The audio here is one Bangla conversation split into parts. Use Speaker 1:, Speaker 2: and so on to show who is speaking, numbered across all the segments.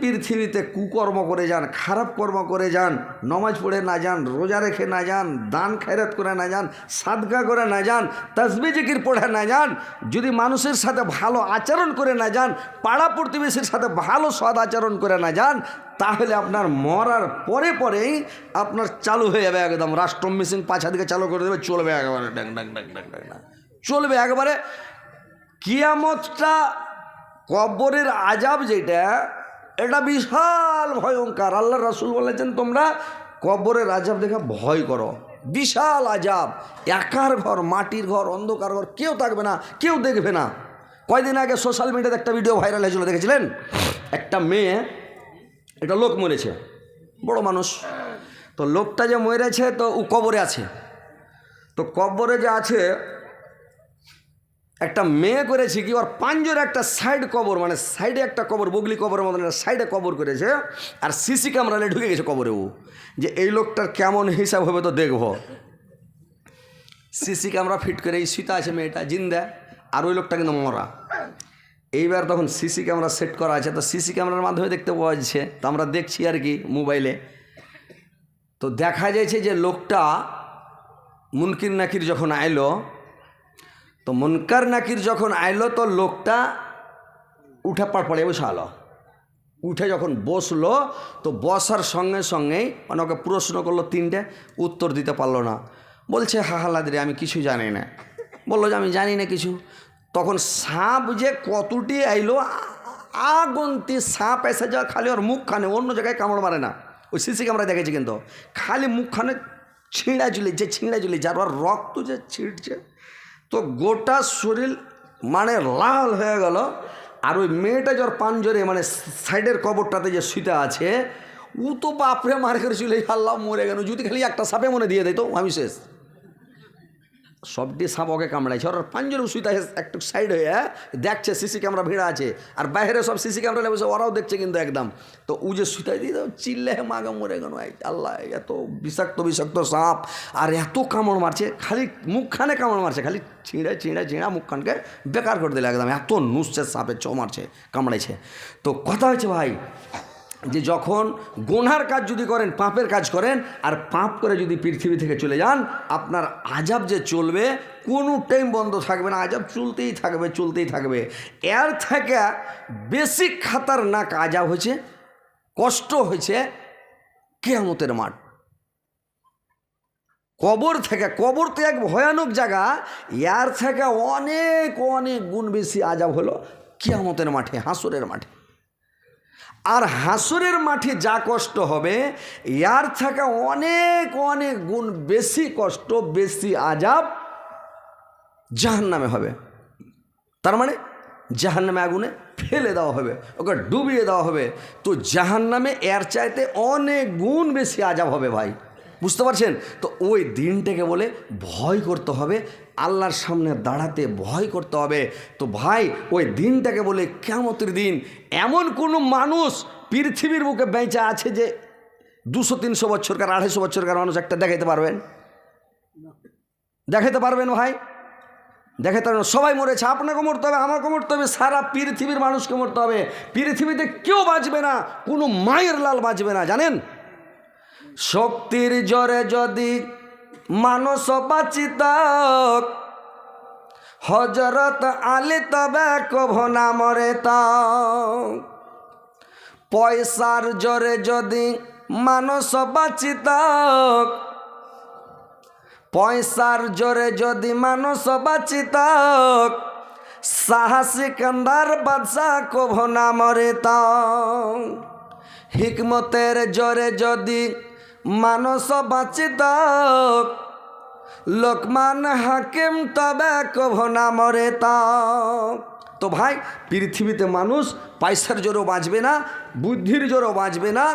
Speaker 1: পৃথিবীতে কুকর্ম করে যান, খারাপ কর্ম করে যান, নমাজ পড়ে না যান, রোজা রেখে না যান, দান খেরাত করে না যান সাদকা করে না যান, তসবি জিকির পড়ে না যান, যদি মানুষের সাথে ভালো আচরণ করে না যান, পাড়া প্রতিবেশীর সাথে ভালো সদ আচরণ করে না যান, তাহলে আপনার মরার পরে পরেই আপনার চালু হয়ে যাবে একদম রাষ্ট্র মেশিন পাছা দিকে চালু করে দেবে, চলবে একেবারে ডাক ডাক ডাক ডাক ডাক চলবে একবারে। কিয়ামতটা কবরের আজাব যেটা এটা বিশাল ভয়ঙ্কর। আল্লাহ রাসুল বলেছেন, তোমরা কবরের আজাব দেখে ভয় করো। বিশাল আজাব একার ঘর, মাটির ঘর, অন্ধকার ঘর, কেউ থাকবে না, কেউ দেখবে না। কয়দিন আগে সোশ্যাল মিডিয়াতে একটা ভিডিও ভাইরাল হয়েছিল, দেখেছিলেন? একটা মেয়ে এটা লোক মরেছে, বড় মানুষ। তো লোকটা যে মরেছে, তো ও কবরে আছে। তো কবরে যে আছে একটা মেয়ে করেছে কি, ওর পাঞ্জোর একটা সাইড কবর মানে সাইডে একটা কবর, বগলি কবরের মতন একটা সাইডে কবর করেছে, আর সিসি ক্যামেরা ঢুকে গেছে কবরে ও। যে এই লোকটার কেমন হিসাব হবে তো দেখব। সিসি ক্যামেরা ফিট করে এই সীতা আছে মেয়েটা, জিন্দা, আর ওই লোকটা কিন্তু মরা। এইবার তখন সিসি ক্যামেরা সেট করা আছে, তো সিসি ক্যামেরার মাধ্যমে দেখতে পাওয়া যাচ্ছে, তো আমরা দেখছি আর কি মোবাইলে তো দেখা যাচ্ছে যে লোকটা মুনকির নাকির যখন আইলো তো মুনকার নাকির যখন আইলো, তো লোকটা উঠে পাড় বসালো। উঠে যখন বসল, তো বসার সঙ্গে সঙ্গেই ওকে প্রশ্ন করল তিনটে, উত্তর দিতে পারল না। বলছে হাহালাদি আমি কিছু জানি না। বলল যে, আমি জানি না কিছু। তখন সাপ যে কতটি আইলো আগন্তি সাপ এসে যা খালি ওর মুখখানে অন্য জায়গায় কামড় মারে না ওই সিসি ক্যামেরা দেখেছি কিন্তু খালি মুখখানে ছিঁড়া ঝুলিছে ছিঁড়া ঝুলিছে যার রক্ত যে ছিঁড়ছে তো গোটা শরীর মানে লাল হয়ে গেল। আর ওই মেয়েটা যার পাঞ্জরে মানে সাইডের কবরটাতে যে শুইতে আছে, ও তো বাপরে মার করেছিল আল্লাহ মরে গেল। যদি খালি একটা সাপে মনে দিয়ে দিত, আমি শেষ। সবটি সাপ ওকে কামড়াইছে। ওর শুতে আছে একটু সাইড হয়ে হ্যাঁ, দেখছে সিসি ক্যামেরা ভিড়া আছে। আর বাইরে সব সিসি ক্যামেরা লেগেছে ওরাও দেখছে কিন্তু একদম। তো ও যে শুতে দিয়ে চিল্লে মাগা মরে গেল আল্লাহ এত বিষাক্ত বিষাক্ত সাপ। আর এত কামড় মারছে খালি মুখখানে কামড় মারছে খালি ছিঁড়ে ছিঁড়ে ছিঁড়া মুখখানকে বেকার করে দিলে একদম। এত নুসছে সাপে চ মারছে কামড়াইছে। তো কথা হচ্ছে ভাই যে যখন গোনার কাজ যদি করেন, পাপের কাজ করেন, আর পাপ করে যদি পৃথিবী থেকে চলে যান, আপনার আজাব যে চলবে, কোনো টাইম বন্ধ থাকবে না, আজাব চলতেই থাকবে চলতেই থাকবে। এর থেকে বেশি খাতারনাক আজাব হয়েছে, কষ্ট হয়েছে কেয়ামতের মাঠ। কবর থেকে, কবর তো এক ভয়ানক জায়গা, এর থেকে অনেক অনেক গুণ বেশি আজাব হলো কিয়ামতের মাঠে, হাসরের মাঠে। আর হাসরের মাঠে যা কষ্ট হবে, ইয়ার থাকা অনেক অনেক গুণ বেশি কষ্ট, বেশি আজাব জাহান নামে হবে। তার মানে জাহান নামে আগুনে ফেলে দেওয়া হবে, ওকে ডুবিয়ে দেওয়া হবে। তো জাহান নামে এর চাইতে অনেক গুণ বেশি আজাব হবে ভাই। বুঝতে পারছেন? তো ওই দিনটাকে বলে ভয় করতে হবে, আল্লাহর সামনে দাঁড়াতে ভয় করতে হবে। তো ভাই, ওই দিনটাকে বলে কেমতের দিন এমন কোনো মানুষ পৃথিবীর বুকে বেঁচে আছে যে দুশো, তিনশো বছরকার আড়াইশো বছরকার মানুষ একটা দেখাইতে পারবেন? দেখাইতে পারবেন ভাই? দেখে পারবেন। সবাই মরেছে, আপনাকে মরতে হবে, আমাকে মরতে হবে, সারা পৃথিবীর মানুষকে মরতে হবে। পৃথিবীতে কেউ বাঁচবে না, কোনো মায়ের লাল বাঁচবে না, জানেন? শক্তির জরে যদি মানুষ বাঁচিত হজরত আলী তবে কভ না মরে পয়সার জরে যদি মানুষ বাঁচিত পয়সার জোরে যদি মানুষ বাঁচিত সাহসী কান্দার বাদশা কভ না মরে হিকমতের জোরে যদি মানুষ বাঁচিত। লোকমান হাকিম তবে কভ না মরে ত ভাই, পৃথিবীতে মানুষ পয়সার জোরও বাঁচবে না, বুদ্ধির জোরও বাঁচবে না,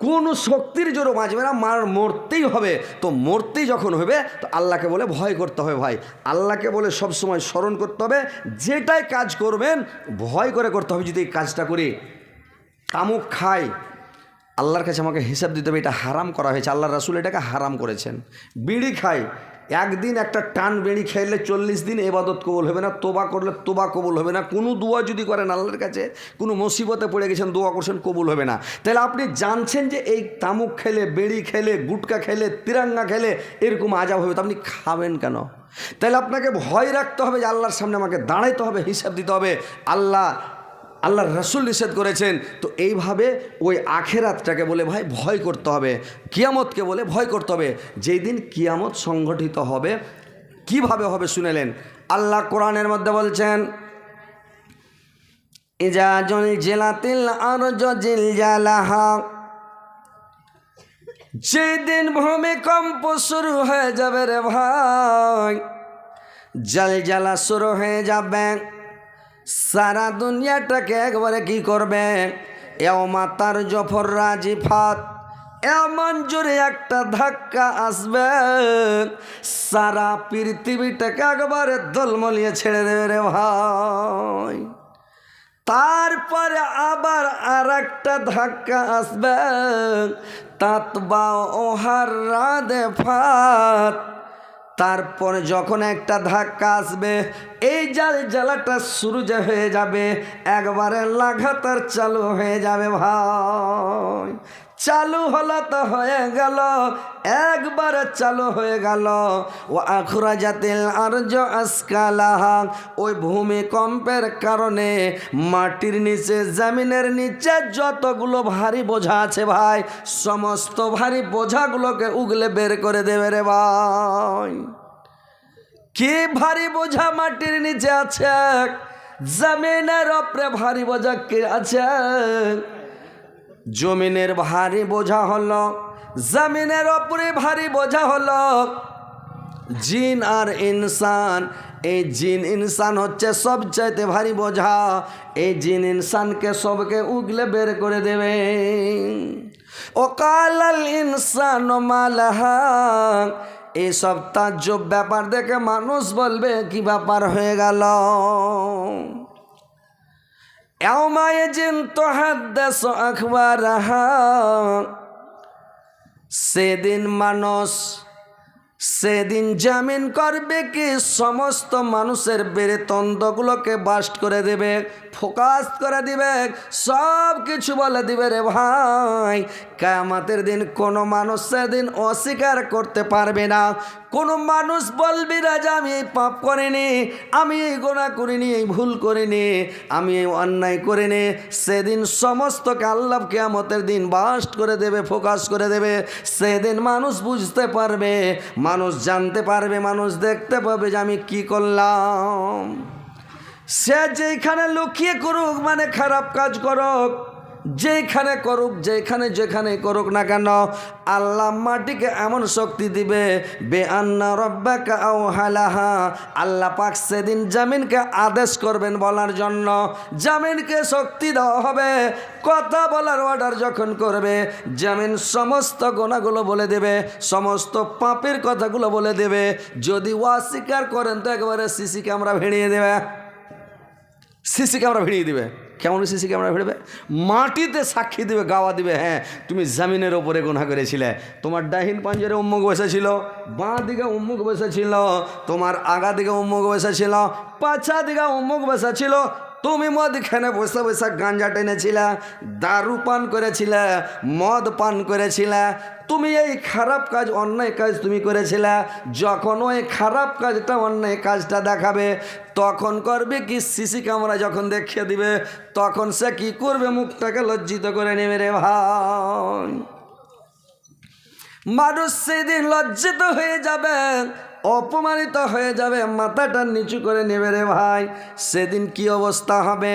Speaker 1: কোনো শক্তির জোরও বাঁচবে না, মার মরতেই হবে। তো মরতেই যখন হবে, তো আল্লাহকে বলে ভয় করতে হবে ভাই। আল্লাহকে বলে সব সময় স্মরণ করতে হবে, যেটাই কাজ করবেন, ভয় করে করতে হবে যদি এই কাজটা করি। তামুক খাই আল্লাহর কাছে আমাকে হিসাব দিতে হবে, এটা হারাম করা হয়েছে। আল্লাহ রাসুল এটাকে হারাম করেছেন। বিড়ি খাই একদিন একটা টান বেড়ি খেলে চল্লিশ দিন এবাদত কবুল হবে না, তোবা করলে তোবা কবুল হবে না, কোনো দোয়া যদি করেন আল্লাহর কাছে, কোনো মুসিবতে পড়ে গেছেন, দোয়া করছেন, কবুল হবে না। তাহলে আপনি জানছেন যে এই তামুক খেলে, বেড়ি খেলে, গুটকা খেলে, তিরাঙ্গা খেলে এরকম আজাব হবে, তো আপনি খাবেন কেন? তাহলে আপনাকে ভয় রাখতে হবে যে আল্লাহর সামনে আমাকে দাঁড়াইতে হবে, হিসাব দিতে হবে, আল্লাহ আল্লাহর রসুল নিষেধ করেছেন, তো এইভাবে ওই আখেরাতটাকে বলে ভাই ভয় করতে হবে, কিয়ামতকে বলে ভয় করতে হবে। যেই দিন কিয়ামত সংগঠিত হবে, কীভাবে হবে শুনেলেন? আল্লাহ কোরআনের মধ্যে বলছেন আর জিল জালাহা। যেদিন ভূমিকম্প শুরু হয়ে যাবে রে ভাই জল জ্বালা শুরু হয়ে যাবে। সারা দুনিয়াটাকে একবারে কি করবে? এও মাতার জফর রাজিফাত এমন জোরে একটা ধাক্কা আসবে। সারা পৃথিবীটাকে একবারে দলমলিয়ে ছেড়ে দেবে রে ভাই। তারপরে আবার আর একটা ধাক্কা আসবে। তাতবা ওহার রাধে ফাত তারপরে যখন একটা ধাক্কা আসবে, এই জাল জ্বালাটা যে হয়ে যাবে, একবারে লাগাতার চালু হয়ে যাবে ভাই। চালু হলো তো হয়ে গেল, একবারে চালু হয়ে গেল। ও আখরা জাতিল আর্য আসকালাহা, ওই ভূমিকম্পের কারণে মাটির নিচে, জমিনের নিচে যতগুলো ভারী বোঝা আছে ভাই, সমস্ত ভারী বোঝাগুলোকে উগলে বের করে দেবে রে ভাই। কি ভারী বোঝা মাটির নিচে আছে? জমিনের ওপরে ভারী বোঝা কে আছে? জমিনের ভারী বোঝা হলো, জমিনের ওপরে ভারী বোঝা হলো। জিন আর ইনসান, এই জিন ইনসান হচ্ছে সবচাইতে ভারী বোঝা। এই জিন ইনসানকে সবকে উগলে বের করে দেবে। ও কালাল ইনসান এই সব তাজ্জব ব্যাপার দেখে মানুষ বলবে, কি ব্যাপার হয়ে গেল জিন তো হাদ্দাস আখবরাহা সেদিন মানুষ, সেদিন জামিন করবে কি? সমস্ত মানুষের বেড়ে বেরেতন্দগুলোকে বাস্ট করে দেবে, ফোকাস করে দিবে সব কিছু বলে দিবে রে ভাই। কামাতের দিন কোনো মানুষ সেদিন অস্বীকার করতে পারবে না। কোনো মানুষ বলবি না যে আমি এই পাপ করিনি, আমি এই গোনা করিনি, এই ভুল করিনি, আমি এই অন্যায় করিনি। সেদিন সমস্ত আল্লাহ কেয়ামতের দিন বাস্ট করে দেবে, ফোকাস করে দেবে। সেদিন মানুষ বুঝতে পারবে, মানুষ জানতে পারবে, মানুষ দেখতে পাবে যে আমি কি করলাম। সে যেখানে লুকিয়ে করুক মানে খারাপ কাজ করুক যেখানে করুক, যেখানে যেখানে করুক না কেন, আল্লাহ মাটিকে এমন শক্তি দিবে বে আন্না রব্বাকা আও হালাহা আল্লাহ পাক সেদিন জামিনকে আদেশ করবেন বলার জন্য। জামিনকে শক্তি দেওয়া হবে, কথা বলার অর্ডার যখন করবে, জামিন সমস্ত গোনাগুলো বলে দেবে, সমস্ত পাপের কথাগুলো বলে দেবে। যদি অস্বীকার করেন তো একেবারে সিসি ক্যামেরা ভেড়িয়ে দেবে। সিসি ক্যামেরা ভিড়িয়ে দিবে। কেমন সিসি ক্যামেরা ভিড়বে মাটিতে সাক্ষী দিবে, গাওয়া দিবে হ্যাঁ তুমি জামিনের ওপরে গোনা করেছিলে। তোমার ডাহিন পাঞ্জরে উম্মুক বসেছিল বাঁ দিকে উম্মুক বসেছিল তোমার আগা দিকে উম্মুক বসেছিল পাছা দিকে উম্মুক বসেছিল তুমি মদখানে বসে বসে গাঞ্জা টেনেছিলে, দারু পান করেছিলে, মদ পান করেছিলে তুমি এই খারাপ কাজ, অন্যায় কাজ তুমি করেছিলে। যখন ওই খারাপ কাজটা, অন্যায় কাজটা দেখাবে, তখন করবে কি? সিসি ক্যামেরা যখন দেখিয়ে দিবে, তখন সে কি করবে? মুখটাকে লজ্জিত করে নেবে রে ভাই। মানুষ সেদিন লজ্জিত হয়ে যাবে, অপমানিত হয়ে যাবে, মাথাটা নিচু করে নেবে রে ভাই। সেদিন কি অবস্থা হবে?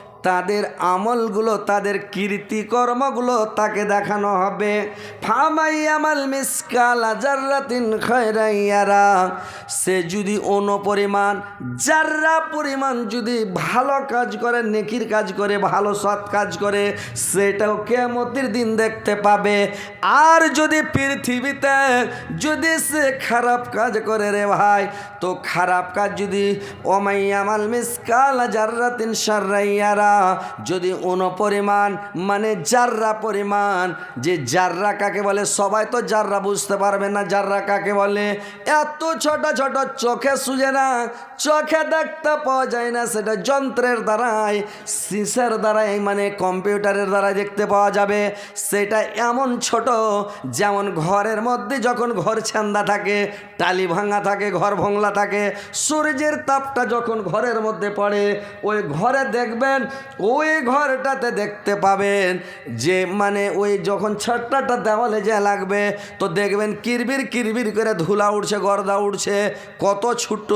Speaker 1: তাদের আমলগুলো, তাদের কীর্তিকর্মগুলো তাকে দেখানো হবে। ফামাই আমাল মিসকাল জার্রাতিন খয়রাইয়ারা সে যদি অনুপরিমাণ জার্রা পরিমাণ যদি ভালো কাজ করে, নেকির কাজ করে, ভালো সৎ কাজ করে, সেটাও কেমতির দিন দেখতে পাবে। আর যদি পৃথিবীতে যদি সে খারাপ কাজ করে রে ভাই, তো খারাপ কাজ যদি ওমাইয়ামাল মিসকাল জার্রাতিন সার্রাইয়ারা যদি অনুপরিমাণ মানে জাররা পরিমাণ, যে জাররা কাকে বলে, সবাই তো জাররা বুঝতে পারবে না জাররা কাকে বলে, এত ছোট ছোট চোখে সুজে না, চোখে দেখতে পাওয়া যায় না, সেটা যন্ত্রের দ্বারাই, সিসের দ্বারাই মানে কম্পিউটারের দ্বারা দেখতে পাওয়া যাবে। সেটা এমন ছোট, যেমন ঘরের মধ্যে যখন ঘর ছান্দা থাকে, টালি ভাঙা থাকে, ঘর ভংলা থাকে, সূর্যের তাপটা যখন ঘরের মধ্যে পড়ে, ওই ঘরে দেখবেন ওই ঘরটাতে দেখতে পাবেন যে মানে ওই যখন ছাট্টাটা দেওয়ালে যে লাগবে, তো দেখবেন কিরবির কিরবির করে ধুলা উঠছে গর্দা উঠছে কত ছোট।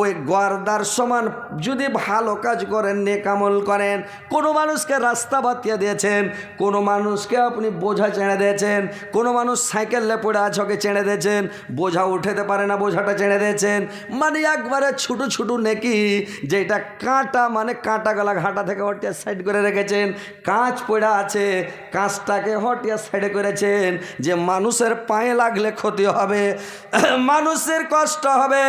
Speaker 1: ওই গর্দার সমান যদি ভালো কাজ করেন নেকামল করেন, কোনো মানুষকে রাস্তা বাতিয়ে দিয়েছেন, কোনো মানুষকে আপনি বোঝা চেড়ে দিয়েছেন, কোনো মানুষ সাইকেলে পড়ে আছে ওকে দিয়েছেন, বোঝা উঠেতে পারে না, বোঝাটা চেড়ে দিয়েছেন। মানে একবারে ছোটো ছোটো নেকি, যেটা কাঁটা মানে কাঁটা গলা ঘাটা থেকে হটিয়া সাইড করে রেখেছেন, কাঁচ পড়ে আছে, কাঁচটাকে হটিয়া সাইডে করেছেন, যে মানুষের পায়ে লাগলে ক্ষতি হবে, মানুষের কষ্ট হবে,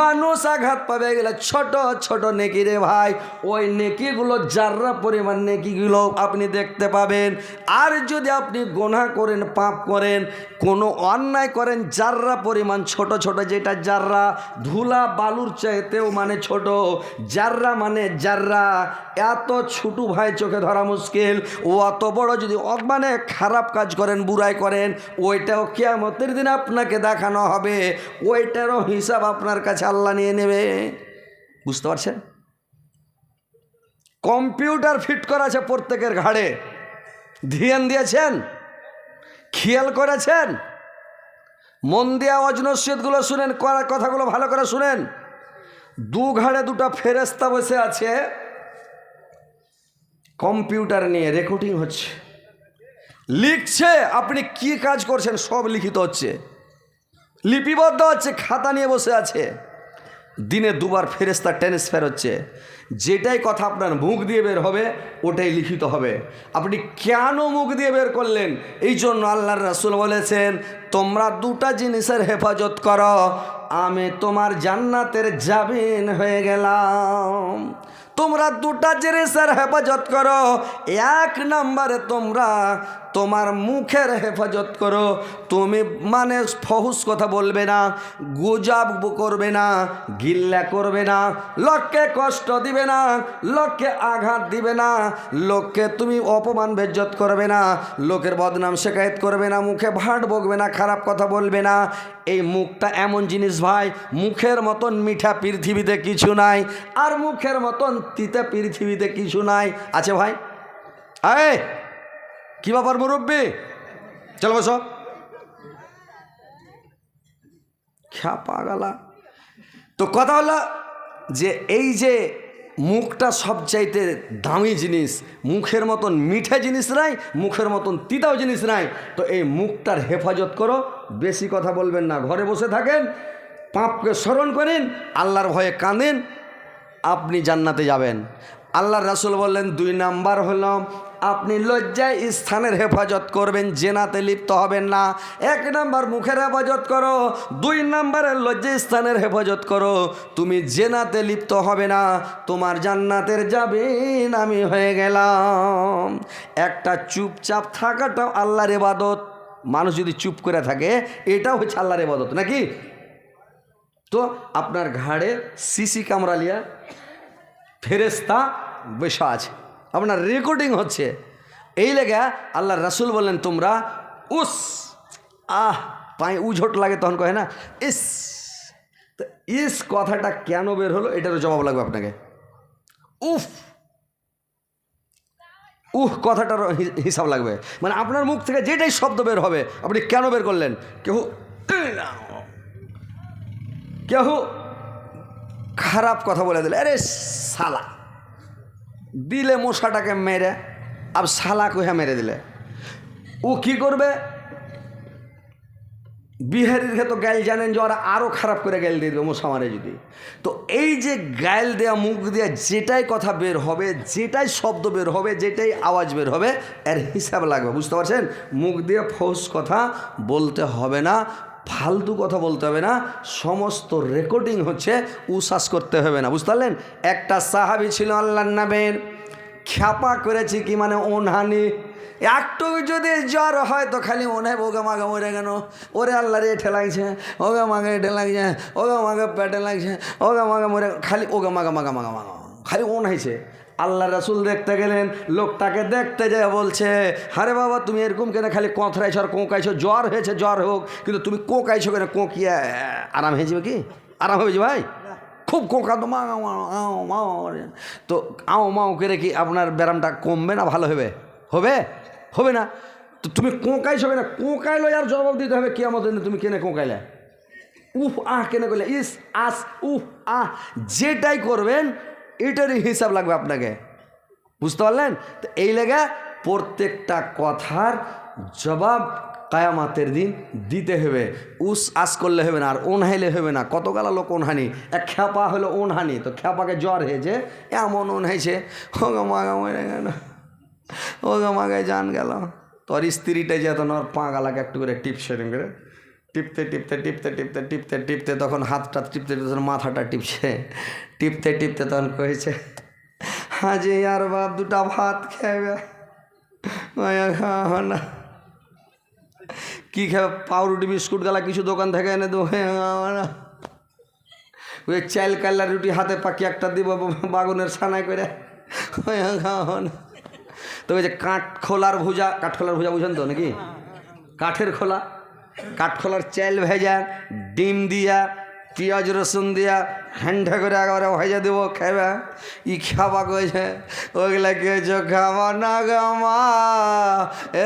Speaker 1: মানুষ আঘাত পাবে। গেলে ছোট ছোট নেকি রে ভাই। ওই নেকিগুলো যাররা পরিমাণ নেকিগুলো আপনি দেখতে পাবেন। আর যদি আপনি গোনা করেন, পাপ করেন, কোনো অন্যায় করেন, যাররা পরিমাণ ছোট ছোট যেটা যাররা ধুলা বালুর চাইতেও মানে ছোট, যাররা মানে যার্রা এত ছোট ভাই চোখে ধরা মুশকিল। ও অত বড় যদি মানে খারাপ কাজ করেন, বুড়াই করেন, ওইটাও কেয়ামতের দিন আপনাকে দেখানো হবে। ওইটারও হিসাব আপনার কাছে আল্লাহ নিয়ে নেবে। বুঝতে পারছেন? কম্পিউটার ফিট করা আছে প্রত্যেকের ঘাড়ে। ধ্যান দিয়েছেন? খেয়াল করেছেন? মন দিয়া অজনসিয়তগুলো শুনেন কথাগুলো ভালো করে শুনেন। দু ঘাড়ে দুটো ফেরেস্তা বসে আছে। কম্পিউটার নিয়ে রেকর্ডিং হচ্ছে। লিখছে, আপনি কি কাজ করছেন? সব লিখিত হচ্ছে। লিপিবদ্ধ হচ্ছে, খাতা নিয়ে বসে আছে। দিনে দুবার ফেরেস্তা ট্রান্সফার হচ্ছে। যেটাই কথা আপনার মুখ দিয়ে বের হবে, ওটাই লিখিত হবে। আপনি কেন মুখ দিয়ে বের করলেন? এই জন্য আল্লাহর রাসুল বলেছেন, তোমরা দুটা জিনিসের হেফাজত করো। আমি তোমার জান্নাতের জামিন হয়ে গেলাম। তোমরা দুটা জিনিসের হেফাজত করো। এক নম্বরে তোমরা তোমার মুখের হেফাজত করো। তুমি মানে ফহুস কথা বলবে না, গুজাব করবে না, গিল্লা করবে না, লোককে কষ্ট দিবে না, লোককে আঘাত দিবে না, লোককে তুমি অপমান, বেজ্জত করবে না, লোকের বদনাম শেখায়ত করবে না, মুখে ভাট বকবে না, খারাপ কথা বলবে না। এই মুখটা এমন জিনিস ভাই, মুখের মতন মিঠা পৃথিবীতে কিছু নাই, আর মুখের মতন তিতে পৃথিবীতে কিছু নাই। আছে ভাই? আয় কি ব্যাপার মুরব্বী? চলো বসো। খ্যা পাগালা। তো কথা হলো যে এই যে মুখটা সবচাইতে দামি জিনিস, মুখের মতন মিঠে জিনিস নাই, মুখের মতন তিতাও জিনিস নাই, তো এই মুখটার হেফাজত করো, বেশি কথা বলবেন না। ঘরে বসে থাকেন, পাপকে স্মরণ করেন, আল্লাহর ভয়ে কাঁদেন, আপনি জান্নাতে যাবেন। আল্লাহর রাসুল বললেন, দুই নাম্বার হলো আপনি লজ্জায় স্থানের হেফাজত করবেন, জেনাতে লিপ্ত হবেন না। এক নাম্বার মুখের হেফাজত করো, দুই নাম্বারে লজ্জায় স্থানের হেফাজত করো। তুমি জেনাতে লিপ্ত হবে না, তোমার জান্নাতের যাবেন আমি হয়ে গেলাম। একটা চুপচাপ থাকাটাও আল্লাহর এবাদত মানুষ যদি চুপ করে থাকে, এটাও হচ্ছে আল্লাহর এবাদত নাকি? তো আপনার ঘাড়ে সিসি ক্যামেরা লিয়া ফেরেস্তা বসা আছে। আপনার রেকর্ডিং হচ্ছে। এই লেগে আল্লাহ রাসুল বললেন, তোমরা উস, আহ, পায়ে উঝোট লাগে তখন কহে না, ইস, তো ইস কথাটা কেন বের হলো এটারও জবাব লাগবে আপনাকে। উফ, উহ কথাটার হিসাব লাগবে। মানে আপনার মুখ থেকে যেটাই শব্দ বের হবে, আপনি কেন বের করলেন? কেউ কেউ খারাপ কথা বলে দিলে, আরে সালা দিলে মশাটাকে মেরে, আর শালা কহে মেরে দিলে। ও কি করবে? বিহারির তো গাইল জানেন যে ওরা আরও খারাপ করে গাইল দিয়ে দেবে মশা মারে যদি। তো এই যে গাইল দেওয়া মুখ দেওয়া যেটাই কথা বের হবে, যেটাই শব্দ বের হবে, যেটাই আওয়াজ বের হবে, এর হিসাব লাগবে, বুঝতে পারছেন? মুখ দিয়ে ফৌস কথা বলতে হবে না। ফালতু কথা বলতে হবে না, সমস্ত রেকর্ডিং হচ্ছে উশ্বাস করতে হবে না, বুঝতে পারলেন? একটা সাহাবি ছিল আল্লাহ নামের, খ্যাপা করেছি কি মানে ওনহানি? একটু যদি জ্বর হয় তো খালি মনে হয় ওগা মাগা মরে কেন ওরে আল্লাহ রে এঠে লাগছে, ওগা মাগা এঠে লাগছে, ওগা মাগা পেটে লাগছে, ওগা মাগা মরে খালি ওগা মাগা মাগা মাগা মাগা, খালি ওন হয়েছে। আল্লাহ রাসুল দেখতে গেলেন, লোকটাকে দেখতে যায় বলছে আরে বাবা, তুমি এরকম কেন খালি কঁথরাইছো আর কোঁকাইছো? জ্বর হয়েছে, জ্বর হোক, কিন্তু তুমি কোঁকাইছো কেন? কোঁকিয়া, আরাম হয়ে যাবে কি? আরাম হয়ে যাবে ভাই? খুব কোঁকা তো মা আও মাও তো আও, মাও করে কি আপনার ব্যায়ামটা কমবে না ভালো হবে? হবে? হবে না? তো তুমি কোঁকাইছ হবে না কোঁকাইলো আর জবাব দিতে হবে কি আমাদের তুমি কেনে কোঁকাইলে? উফ, আহ, কেনে করলে ইস, আস, উফ, আহ, যেটাই করবেন এটারই হিসাব লাগবে আপনাকে। বুঝতে পারলেন? তো এই লেগে প্রত্যেকটা কথার জবাব কায়ামাতের দিন দিতে হবে। উস আস করলে হবে না, আর ওনহাইলে হবে না। কত গালা লোক ওনহানি এক খ্যাপা হলো ওনহানি তো খ্যাপাকে জ্বর হয়েছে, এমন ওনহাইছে হোগা মাগা মরে গেল হোগা মাগায় জান গেল। তোর স্ত্রীটা যেত না পা গালাকে একটু করে টিপছে করে, টিপতে টিপতে টিপতে টিপতে টিপতে টিপতে, তখন হাতটা টিপতে টিপতে মাথাটা টিপছে। টিপতে টিপতে তখন কয়েছে হাজি আর বাপ দুটা ভাত খাবে খাওয়া না। কি খাবে? পাউরুটি, বিস্কুট গালা কিছু দোকান থেকে এনে দেবো। না। ওই চাল কাল্লা রুটি হাতে পাকি একটা দিব বাগুনের ছানায় করে। খাওয়া না। তো ওই যে কাঠ খোলার ভুজা কাঠখোলার ভুজা বুঝেন তো নাকি? কাঠের খোলা। কাঠখোলার চাল ভেজা, ডিম দিয়া পেঁয়াজ রসুন দিয়া হ্যান্ডা করে একেবারে ভেজা দেবো খাবে ই খাবা কয়েছে ওগুলা কেছো খাবা না গামা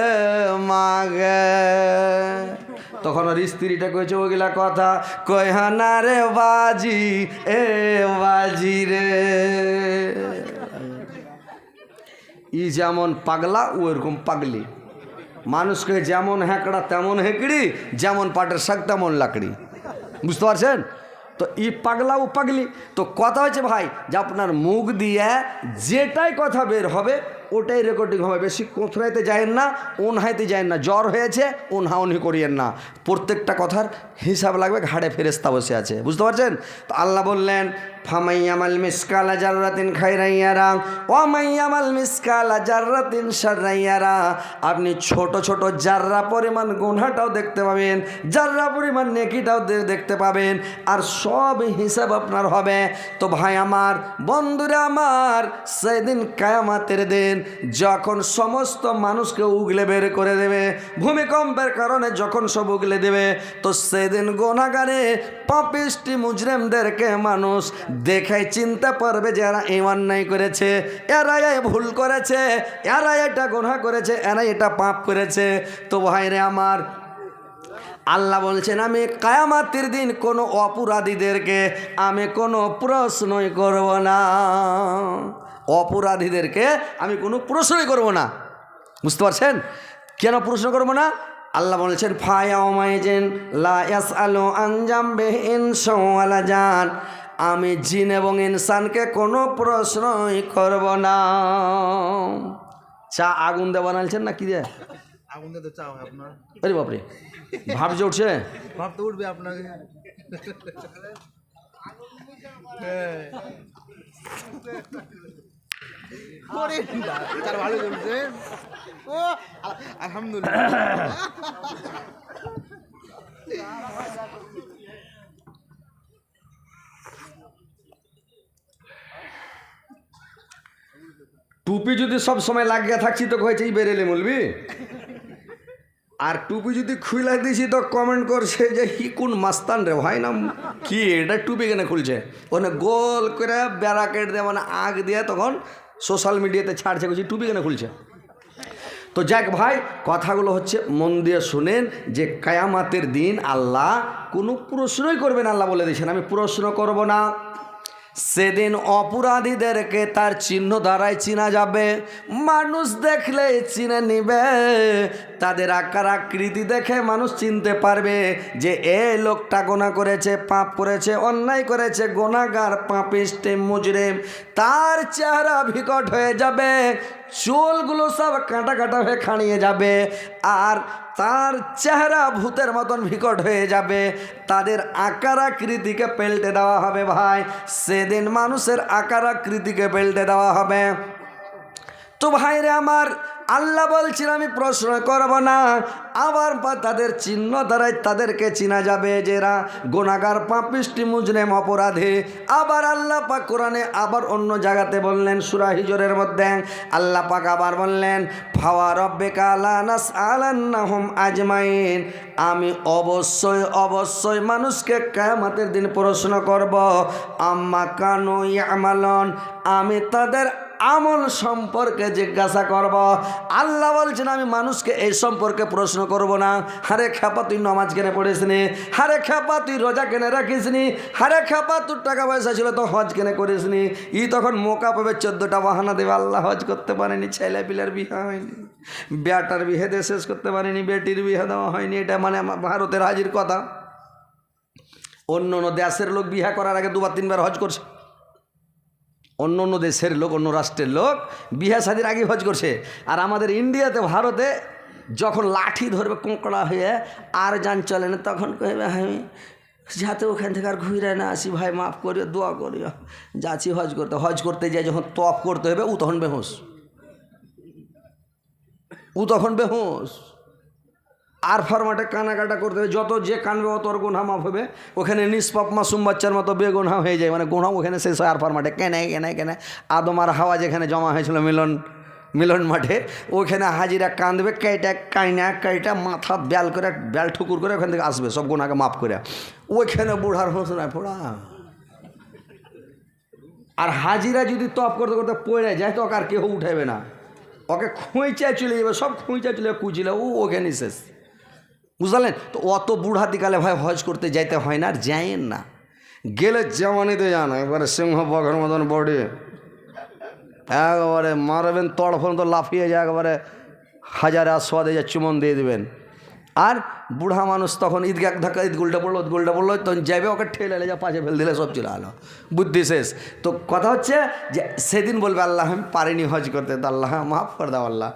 Speaker 1: এ মাগে তখন ওর স্ত্রীটা কয়েছে ওগুলা কথা কইহা না রে বাজি, এ বাজি রে। ই যেমন পাগলা, ও এরকম পাগলি। মানুষকে যেমন হ্যাঁকড়া তেমন হেঁকড়ি, যেমন পাটের শাক, তেমন লাকড়ি। বুঝতে পারছেন? তো ই পাগলা ও পাগলি। তো কথা হচ্ছে ভাই যে আপনার মুখ দিয়ে যেটাই কথা বের হবে, ওটাই রেকর্ডিং হবে। বেশি কোথরাইতে যায়েন না, ওনহাইতে যায়েন না। জ্বর হয়েছে ওনহাউনি করিয়েন না। প্রত্যেকটা কথার হিসাব লাগবে, ঘাড়ে ফেরেস্তা বসে আছে। বুঝতে পারছেন? তো আল্লাহ বললেন ফামাইয়ামাল মিসকালা জাররাতিন খাইরাইয়ারা ও মাইয়ামাল মিসকালা জাররাতিন সাররাইয়ারা আপনি ছোট ছোট জাররা পরিমাণ গুনহাটাও দেখতে পাবেন, জাররা পরিমাণ নেকিটাও দেখতে পাবেন, আর সব হিসাব আপনার হবে। তো ভাই আমার, বন্ধুরা আমার, সেদিন কায়ামাতের দিন যখন সমস্ত মানুষকে উগলে বের করে দেবে, ভূমিকম্পের কারণে যখন সব উগলে দেবে, তো সেদিন গোনাগারে পাপিষ্টি মুজরেমদেরকে মানুষ দেখাই চিনতে পারবে যে এরা এই অন্যায় করেছে। এরা এই ভুল করেছে এরা এটা গোনা করেছে এরা এটা পাপ করেছে। তো ভাইরে আমার, আল্লাহ বলছেন, আমি কায়ামাতির দিন কোনো অপরাধীদেরকে আমি কোনো প্রশ্নই করব না। অপরাধীদেরকে আমি কোনো প্রশ্নই করব না। বুঝতে পারছেন? কেন প্রশ্ন করব না? আল্লাহ বলছেন ফায়ামাইজেন লা ইয়াস আলো আঞ্জাম বেহিন সোয়ালা জান। আমি জিন এবং ইনসানকে কোনো প্রশ্নই করব না। চা আগুন দিয়ে বানালছেন না কি দিয়ে?
Speaker 2: আগুন দিয়ে তো চাও আপনার।
Speaker 1: আরে বাপরে ভাব যে উঠছে।
Speaker 2: ভাব তো উঠবে আপনাকে। হ্যাঁ। ভালো চলছে ও আলহামদুলিল্লাহ।
Speaker 1: টুপি যদি সব সময় লাগিয়ে থাকছি তো কয়েছে এই বেরেলে বলবি আর টুপি যদি খুলে দিছি তো কমেন্ট করছে যে, হি, কোন মাস্তান রে ভাই, নাম কি এটা টুপি কেন খুলছে? ওখানে গোল করে ব্যারাকেট দিয়ে মানে আগ দিয়ে তখন সোশ্যাল মিডিয়াতে ছাড়ছে বলছি টুপি কেন খুলছে? তো যাক ভাই, কথাগুলো হচ্ছে মন দিয়ে শুনেন যে কায়ামাতের দিন আল্লাহ কোনো প্রশ্নই করবেন আল্লাহ বলে দিয়েছেন। আমি প্রশ্ন করব না। সেদিন অপরাধীদেরকে তার চিহ্ন দ্বারাই চিনা যাবে। মানুষ দেখলে চিনে নিবে। তাদের আকার আকৃতি দেখে মানুষ চিনতে পারবে যে এ লোকটা গোনা করেছে, পাপ করেছে, অন্যায় করেছে, গোনাগার পাপিস্টে মুজরেম। তার চেহারা বিকট হয়ে যাবে, চুলগুলো সব কাঁটা কাঁটা হয়ে খাঁড়িয়ে যাবে, আর তার চেহারা ভূতের মতন বিকট হয়ে যাবে। তাদের আকার আকৃতিকে পেল্টে দেওয়া হবে ভাই। সেদিন মানুষের আকার আকৃতিকে পেল্টে দেওয়া হবে। তো ভাইরে আমার আল্লাহ বলছেন, আমি প্রশ্ন করব না। আবার তাদের চিহ্ন দ্বারাই তাদেরকে চিনা যাবে যেরা গোনাগার পাপিষ্টি মুজরেম, অপরাধে। আবার আল্লাহ পাক কোরআনে আবার অন্য জায়গাতে বললেন, সুরা হিজরের মধ্যে আল্লাহ পাক আবার বললেন, ফাওয়া রব্বে কালানাস আলান্নাহুম আজমাইন। আমি অবশ্যই অবশ্যই মানুষকে কেয়ামতের দিন প্রশ্ন করব, আম্মা কানু ইয়ামালন? আমি তাদের আমল সম্পর্কে জিজ্ঞাসা করব। আল্লাহ বলছেন, আমি মানুষকে এই সম্পর্কে প্রশ্ন করব না। হারে খেপা, তুই নমাজ কেনে পড়িস নি হারে খেপা, তুই রোজা কেনে রাখিস নি হারে খেপা, তোর টাকা পয়সা ছিল তো হজ কেনে করিস নি ই তখন মোকা পাবে, চোদ্দোটা বাহানা দেবে। আল্লাহ হজ করতে পারেনি, ছেলে পিলার বিয়ে হয়নি। বেটার বিয়ে শেষ করতে পারেনি, বেটির বিয়ে দেওয়া হয়নি। এটা মানে ভারতের হাজির কথা। অন্য অন্য দেশের লোক বিয়ে করার আগে দুবার, তিনবার হজ করছে। অন্য অন্য দেশের লোক, অন্য রাষ্ট্রের লোক বিহা শাদির আগে হজ করছে। আর আমাদের ইন্ডিয়াতে, ভারতে যখন লাঠি ধরবে, কোঁকড়া হয়ে আর যান চলে না, তখন কহবে আমি যাতে ওখান থেকে আর ঘুরে না আসি, ভাই, মাফ করিও, দোয়া করিও। যাচ্ছি হজ করতে হজ করতে যাই যখন তপ করতে হবে ও তখন বেহুস ও তখন বেহুস আর ফরমাটে কানাকাটা করতে হবে। যত যে কানবে অত ওর গুণা মাফ হবে। ওখানে নিষ্পাপ মাসুম বাচ্চার মতো বেগুনা হয়ে যায়। মানে গুণা ওখানে শেষ হয় আর ফরমাটে কেনে কেনে কেনে। আদম আর হাওয়া যেখানে জমা হয়েছিল মিলন মিলন মাঠে, ওখানে হাজিরা কাঁদবে, কাইটা কাইনা, কাইটা মাথা ব্যাল করে, ব্যাল ঠুকুর করে ওখান থেকে আসবে, সব গুণাকে মাফ করে। ওইখানে বুড়ার হোসনায় ফোড়া। আর হাজিরা যদি তপ করতে করতে পড়ে যায়, তো ওকে আর কেউ উঠাবে না। ওকে খুঁইচায় চলে যাবে, সব খুঁইচায় চলে যাবে কুচিলে ও ওখানে শেষ। বুঝলেন? তো অত বুড়াতিকালে ভাই হজ করতে যাইতে হয় না, আর যায়েন না। গেলে যেমনইতে যান, একবারে সিংহ বঘের মতন বডি। একবারে মারবেন তড়ফন তো লাফিয়ে যায়, একবারে হাজারে আস্বাদে যা চুমন দিয়ে দেবেন। আর বুড়া মানুষ তখন ঈদকে এক ধাক্কা, ঈদ গুলটা পড়ল গুলটা পড়ল, তখন যাবে ওকে ঠেলে এলে যা পাশে ফেল দিলে, সব চলে আলো। বুদ্ধি শেষ। তো কথা হচ্ছে যে, সেদিন বলবে, আল্লাহ, আমি পারিনি হজ করতে। তো আল্লাহ, মাফ করে দাও আল্লাহ।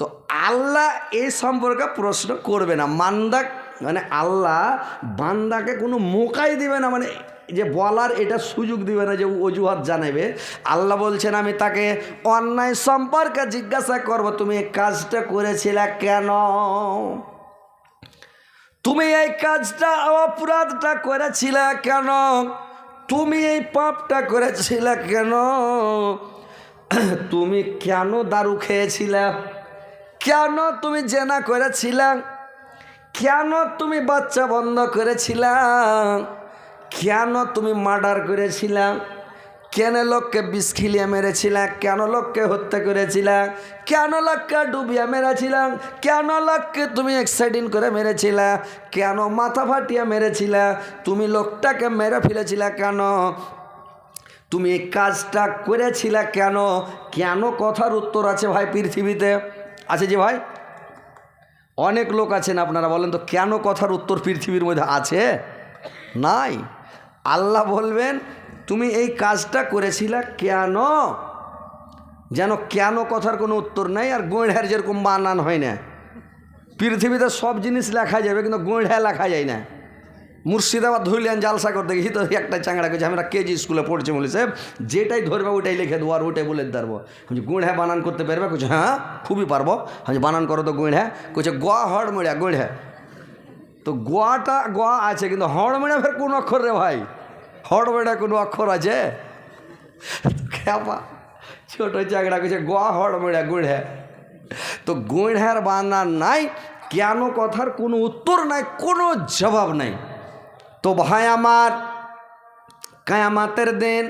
Speaker 1: তো আল্লাহ এই সম্পর্কে প্রশ্ন করবে না। মান্দা মানে আল্লাহ বান্দাকে কোনো মোকাই দিবে না মানে যে বলার এটা সুযোগ দিবে না, যে অজুহাত জানাবে। আল্লাহ বলছেন, আমি তাকে অন্যায় সম্পর্কে জিজ্ঞাসা করব। তুমি এই কাজটা করেছিলে কেন? তুমি এই কাজটা, অপরাধটা করেছিলে কেন? তুমি এই পাপটা করেছিলে কেন? তুমি কেন দারু খেয়েছিলে? কেন তুমি জেনা করেছিলে কেন তুমি বাচ্চা বন্ধ করেছিলে কেন তুমি মার্ডার করেছিলে কেন লোককে বিষ খিলিয়ে মেরেছিলে কেন লোককে হত্যা করেছিলে কেন লোককে ডুবিয়ে মেরেছিলাম? কেন লোককে তুমি এক্সাইডিং করে মেরেছিলে? কেন মাথা ফাটিয়ে মেরেছিলে? তুমি লোকটাকে মেরে ফেলেছিলে কেন? তুমি এই কাজটা করেছিলা কেন? কেন কথার উত্তর আছে ভাই পৃথিবীতে? আছে যে ভাই? অনেক লোক আছেন আপনারা বলেন তো, কেন কথার উত্তর পৃথিবীর মধ্যে আছে? নাই। আল্লাহ বলবেন, তুমি এই কাজটা করেছিলে কেন? যেন কেন কথার কোনো উত্তর নাই আর গোঁড়ার যেরকম বানান হয় না। পৃথিবীতে সব জিনিস লেখা যাবে, কিন্তু গোঁড়া লেখা যায় না। মুর্শিদাবাদ ধরলেন জালসা করতে গেছি তো একটা চাংড়া করছে আমরা কেজি স্কুলে পড়ছি বলেছে। যেটাই ধরবে ওইটাই লিখে দেবো আর ওইটাই বলে দেবো। আমি গুঁড়া বানান করতে পারবে? কইছে হ্যাঁ খুবই পারব। আমি বানান করো তো গুঁড়া কইছে গোয়া হড় মুড়া গুঁড়া তো গোয়াটা গোয়া আছে, কিন্তু হড় মেড়া ফের কোন অক্ষর রে ভাই? হড় মেড়া কোনো অক্ষর আছে? খেপা, ছোট চাকরা কইছে গোয়া হড় মেড়া গুঁড়া তো গুঁড়ার বানান নাই, কেন কথার কোনো উত্তর নাই, কোনো জবাব নাই। তো ভাই আমার, কায়ামাতের দিন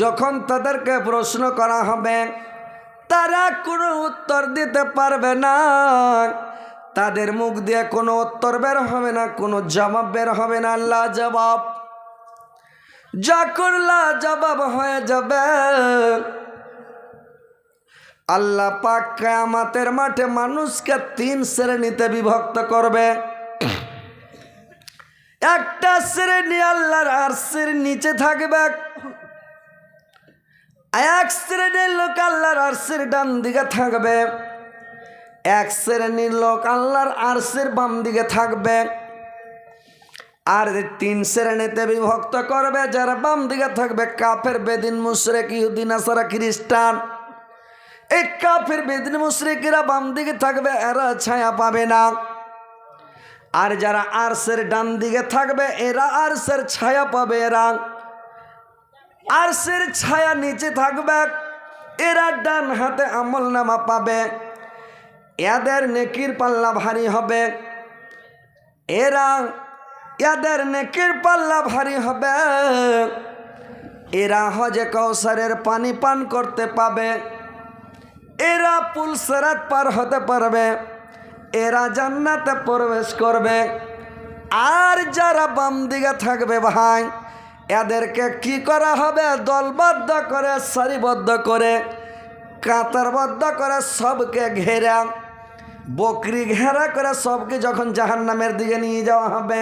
Speaker 1: যখন তাদেরকে প্রশ্ন করা হবে, তারা কোনো উত্তর দিতে পারবে না। তাদের মুখ দিয়ে কোনো উত্তর বের হবে না, কোনো জবাব বের হবে না। আল্লাহ জবাব যা করলা জবাব হয়ে যাবে, আল্লাহ পাক কেয়ামাতের মাঠে মানুষকে তিন শ্রেণীতে বিভক্ত করবে। একটা শ্রেণি আল্লাহর আরশের নিচে থাকবে। এক শ্রেণির লোক আল্লাহর আরশের ডান দিকে থাকবে। এক শ্রেণির লোক আল্লাহর আরশের বাম দিকে থাকবে। আর তিন শ্রেণীতে বিভক্ত করবে, যারা বাম দিকে থাকবে কাফের, বেদিন, মুশরেক ইহুদিন আসারা খ্রিস্টান। এই কাফের, বেদিন, মুশরিকরা বাম দিকে থাকবে, এরা ছায়া পাবে না। আর যারা আরসের ডান দিকে থাকবে, এরা আরসের ছায়া পাবে এরা। আরসের ছায়া নিচে থাকবে, এরা ডান হাতে আমল নামা পাবে। এদের নেকির পাল্লা ভারী হবে। এরা এদের নেকির পাল্লা ভারী হবে। এরা হজে কৌসারের পানি পান করতে পাবে। এরা পুলসরাত পার হতে পারবে। এরা জান্নাতে প্রবেশ করবে। আর যারা বাম দিকে থাকবে ভাই, এদেরকে কি করা হবে? দলবদ্ধ করে, সারিবদ্ধ করে, কাতারবদ্ধ করে সবকে ঘেরা, বকরি ঘেরা করে সবকে যখন জাহান্নামের দিকে নিয়ে যাওয়া হবে।